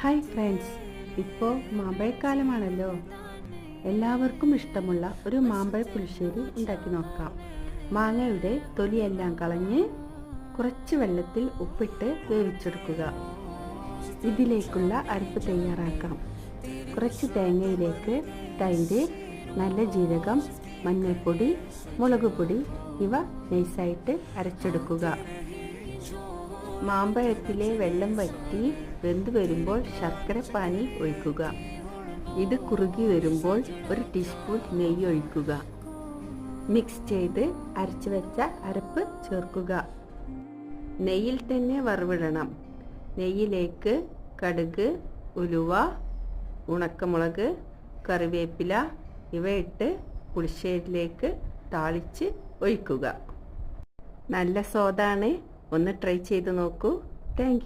Hi friends ഇപ്പോൾ മാമ്പഴക്കാലമാണല്ലോ എല്ലാവർക്കും ഇഷ്ടമുള്ള ഒരു മാമ്പഴ പുളിശ്ശേരി ഉണ്ടാക്കി നോക്കാം. മാങ്ങയുടെ തൊലിയെല്ലാം കളഞ്ഞ് കുറച്ച് വെള്ളത്തിൽ ഉപ്പിട്ട് വേവിച്ചെടുക്കുക. ഇതിലേക്കുള്ള അരപ്പ് തയ്യാറാക്കാം. കുറച്ച് തേങ്ങയിലേക്ക് തൈര് നല്ല ജീരകം മഞ്ഞൾപ്പൊടി മുളക് പൊടി ഇവ നൈസായിട്ട് അരച്ചെടുക്കുക. മാമ്പഴത്തിലെ വെള്ളം വറ്റി വെന്ത് വരുമ്പോൾ ശർക്കര പാനി ഒഴിക്കുക. ഇത് കുറുകി വരുമ്പോൾ ഒരു ടീസ്പൂൺ നെയ്യ് ഒഴിക്കുക. മിക്സ് ചെയ്ത് അരച്ചു വെച്ച അരപ്പ് ചേർക്കുക. നെയ്യിൽ തന്നെ വറവിടണം. നെയ്യിലേക്ക് കടുക് ഉലുവ ഉണക്കമുളക് കറിവേപ്പില ഇവയിട്ട് പുളിശ്ശേരിയിലേക്ക് താളിച്ച് ഒഴിക്കുക. നല്ല സ്വാദാണ്. ഒന്ന് ട്രൈ ചെയ്ത് നോക്കൂ. താങ്ക്